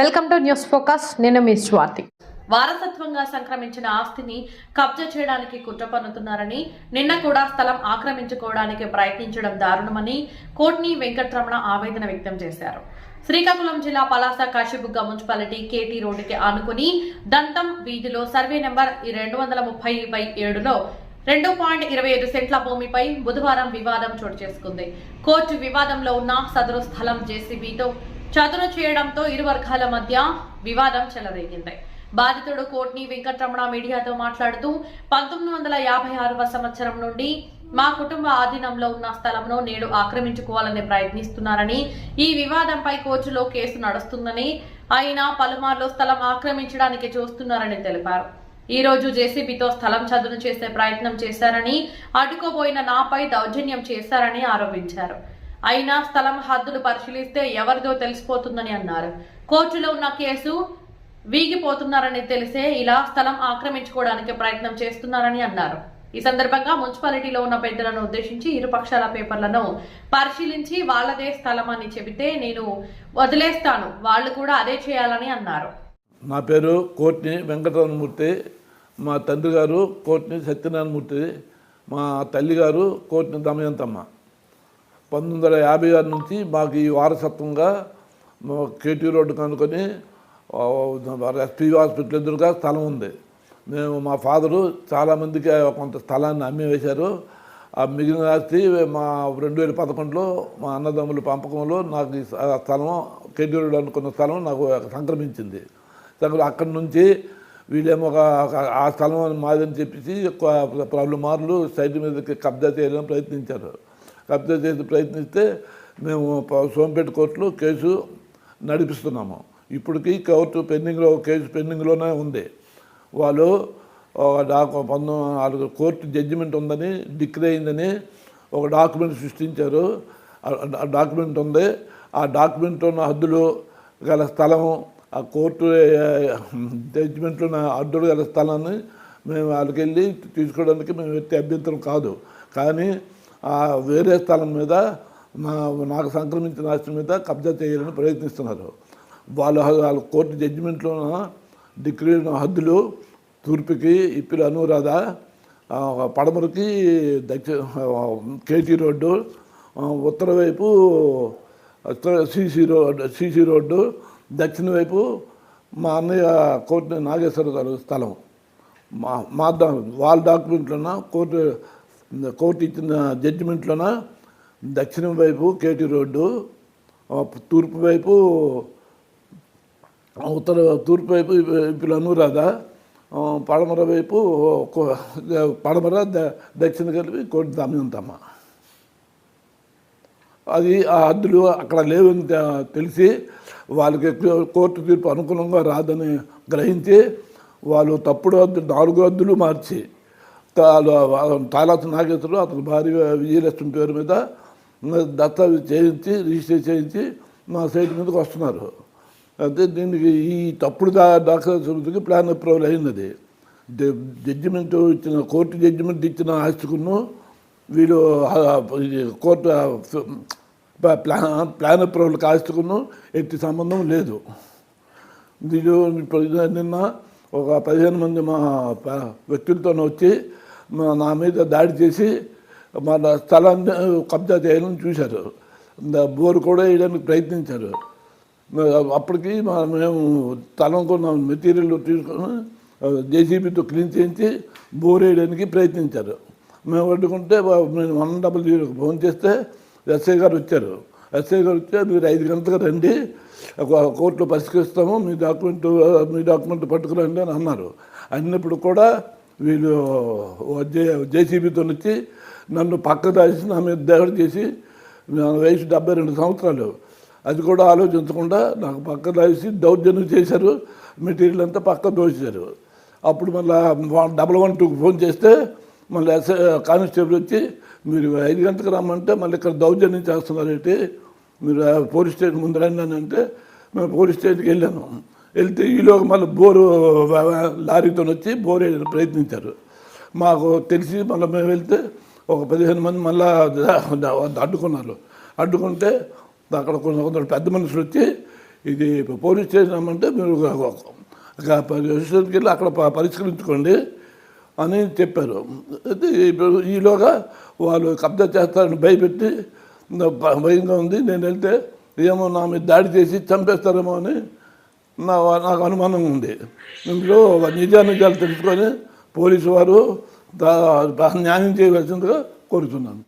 Welcome to news focus. నేను మీ స్వాతి. వారసత్వంగా సంక్రమించిన ఆస్తిని కబ్జా చేయడానికి కుట్ర పన్నుతున్నారని నిన్న కూడా స్థలం ఆక్రమించుకోవడానికి ప్రయత్నించడం దారుణమని కోట్ని వెంకట్రమణ ఆవేదన వ్యక్తం చేశారు. శ్రీకాకుళం జిల్లా పలాస కాశీబుగ్గ మున్సిపాలిటీ కేటీ రోడ్డుకి ఆనుకుని దంతం వీధిలో సర్వే నెంబర్ రెండు వందల ముప్పై బై ఏడులో రెండు పాయింట్ ఇరవై ఐదు సెంట్ల భూమిపై బుధవారం వివాదం చోటు చేసుకుంది. కోర్టు వివాదంలో ఉన్న సదరు స్థలం జేసీబీతో చదును చేయడంతో ఇరు వర్గాల మధ్య వివాదం చెలరేగింది. బాధితుడు కోట్ని వెంకటరమణ మీడియాతో మాట్లాడుతూ పంతొమ్మిది వందల యాభై ఆరవ సంవత్సరం నుండి మా కుటుంబ ఆధీనంలో ఉన్న స్థలంను నేడు ఆక్రమించుకోవాలని ప్రయత్నిస్తున్నారని ఈ వివాదంపై కోర్టులో కేసు నడుస్తుందని అయినా పలుమార్లు స్థలం ఆక్రమించడానికి చూస్తున్నారని తెలిపారు. ఈ రోజు జేసీబీతో స్థలం చదును చేసే ప్రయత్నం చేశారని అడ్డుకోబోయిన నాపై దౌర్జన్యం చేశారని ఆరోపించారు. అయినా స్థలం హద్దులు పరిశీలిస్తే ఎవరిదో తెలిసిపోతుందని అన్నారు. కోర్టులో ఉన్న కేసు వీగిపోతున్నారని తెలిసే ఇలా స్థలం ఆక్రమించుకోవడానికి ప్రయత్నం చేస్తున్నారని అన్నారు. ఈ సందర్భంగా మున్సిపాలిటీలో ఉన్న పెద్దలను ఉద్దేశించి ఇరు పక్షాల పేపర్లను పరిశీలించి వాళ్ళదే స్థలం అని చెబితే నేను వదిలేస్తాను. వాళ్ళు కూడా అదే చేయాలని అన్నారు. నా పేరు కోట్ని వెంకటరమణమూర్తి. మా తండ్రి గారు కోట్ని సత్యనారాయణమూర్తి. మా తల్లి గారు కోట్ని దమయంతమ్మ. పంతొమ్మిది వందల యాభై ఆరు నుంచి మాకు ఈ వారసత్వంగా కేటీ రోడ్డు కనుకొని ఎస్పీ హాస్పిటల్ ఎదురుగా స్థలం ఉంది. మేము మా ఫాదరు చాలామందికి కొంత స్థలాన్ని అమ్మి వేశారు ఆ మిగిలిన ఆస్తి మా రెండు వేల పదకొండులో మా అన్నదమ్ముల పంపకంలో నాకు ఆ స్థలం కేటీ రోడ్డు అనుకున్న స్థలం నాకు సంక్రమించింది. అక్కడి నుంచి వీళ్ళేమో ఒక ఆ స్థలం మాదని చెప్పేసి ఎక్కువ పలు మార్లు సైట్ మీదకి కబ్జా చేయాలని ప్రయత్నించారు. కబ్జా చేసి ప్రయత్నిస్తే మేము సోంపేట కోర్టులో కేసు నడిపిస్తున్నాము. ఇప్పటికీ కోర్టు పెండింగ్లో కేసు పెండింగ్లోనే ఉంది. వాళ్ళు ఒక డాకు పంతొమ్మిది కోర్టు జడ్జిమెంట్ ఉందని డిక్రీ అయిందని ఒక డాక్యుమెంట్ సృష్టించారు. ఆ- డాక్యుమెంట్ ఉంది. ఆ డాక్యుమెంట్ ఉన్న హద్దులు గల స్థలం ఆ కోర్టు జడ్జిమెంట్లో ఉన్న హద్దులు గల స్థలాన్ని మేము వాళ్ళకి వెళ్ళి తీసుకోవడానికి మేము ఎట్టి అభ్యంతరం కాదు. కానీ వేరే స్థలం మీద నాకు సంక్రమించిన ఆస్తి మీద కబ్జా చేయాలని ప్రయత్నిస్తున్నారు. వాళ్ళు వాళ్ళ కోర్టు జడ్జిమెంట్లో డిగ్రీ హద్దులు తూర్పుకి ఇప్పిల అనురాధ పడమరకి దక్షిణ కేటీ రోడ్డు ఉత్తర వైపు సిసి రోడ్డు సిసి రోడ్డు దక్షిణ వైపు మా అన్నయ్య కోర్టు నాగేశ్వర గారు స్థలం. మా మా వాళ్ళ డాక్యుమెంట్లోన కోర్టు కోర్టు ఇచ్చిన జడ్జిమెంట్లోన దక్షిణం వైపు కేటీ రోడ్డు తూర్పు వైపు ఉత్తర తూర్పు వైపు ఇప్పుడు అనురాధ పడమర వైపు కో- పడమర ద- దక్షిణ కలిపి కోటి దమయంతమ్మ అది ఆ హద్దులు అక్కడ లేవని తెలిసి వాళ్ళకి కోర్టు తీర్పు అనుకూలంగా రాదని గ్రహించి వాళ్ళు తప్పుడు హద్దు నాలుగు హద్దులు మార్చి తాలాసు నాగేశ్వరరావు అతని భార్య విజయలక్ష్మి పేరు మీద దత్తా చేయించి రిజిస్టర్ చేయించి మా సైట్ మీదకి వస్తున్నారు. అయితే దీనికి ఈ తప్పుడు దా దాఖలు ప్లాన్ అప్రూవల్ అయినది జడ్జిమెంట్ ఇచ్చిన కోర్టు జడ్జిమెంట్ ఇచ్చిన ఆస్తికును వీళ్ళు కోర్టు ప్లాన్ ప్లాన్ అప్రూవల్కి ఆస్తికును ఎట్టి సంబంధం లేదు. వీళ్ళు నిన్న ఒక పదిహేను మంది మా వ్యక్తులతో వచ్చి నా మీద దాడి చేసి మన స్థలాన్ని కబ్జా చేయాలని చూశారు. బోరు కూడా వేయడానికి ప్రయత్నించారు. అప్పటికి మా- మేము స్థలం కొన్న మెటీరియల్ తీసుకొని జేసీబీతో క్లీన్ చేయించి బోర్ వేయడానికి ప్రయత్నించారు. మేము వండుకుంటే మేము వన్ డబల్ జీరోకి ఫోన్ చేస్తే ఎస్ఐ గారు వచ్చారు. ఎస్ఐ గారు వచ్చి మీరు ఐదు గంటలకు రండి ఒక కోర్టులో పరిష్కరిస్తాము మీ డాక్యుమెంట్ మీ డాక్యుమెంట్ పట్టుకురండి అని అన్నారు. అన్నప్పుడు కూడా వీళ్ళు జే జేసీబీతో వచ్చి నన్ను పక్క దాచి నా మీద దాడి చేసి నా వయసు డెబ్బై రెండు సంవత్సరాలు. అది కూడా ఆలోచించకుండా నాకు పక్క దాచి దౌర్జన్యం చేశారు. మెటీరియల్ అంతా పక్క దోచారు అప్పుడు మళ్ళీ డబల్ వన్ టూకి ఫోన్ చేస్తే మళ్ళీ ఎస్ కానిస్టేబుల్ వచ్చి మీరు ఐదు గంటలకు రమ్మంటే మళ్ళీ ఇక్కడ దౌర్జన్యం చేస్తున్నారు ఏంటి మీరు పోలీస్ స్టేషన్ ముందు రండి అని అంటే మేము పోలీస్ స్టేషన్కి వెళ్ళాను. వెళ్తే ఈలోగా మళ్ళీ బోరు లారీతో వచ్చి బోరు వేయడానికి ప్రయత్నించారు. మాకు తెలిసి మళ్ళీ మేము వెళ్తే ఒక పదిహేను మంది మళ్ళా అడ్డుకున్నారు. అడ్డుకుంటే అక్కడ కొంచెం కొందరు పెద్ద మనుషులు వచ్చి ఇది పోలీస్ స్టేషన్ అంటే మీరు స్టేషన్కి వెళ్ళి అక్కడ పరిష్కరించుకోండి అని చెప్పారు. అయితే ఈలోగా వాళ్ళు కబ్జా చేస్తారని భయపెట్టి భ- భయంగా ఉంది. నేను వెళ్తే ఏమో నా మీద దాడి చేసి చంపేస్తారేమో అని నా నాకు అనుమానం ఉంది. ఇందులో నిజానిజాలు తెలుసుకొని పోలీసు వారు న్యాయం చేయవలసిందిగా కోరుతున్నాను.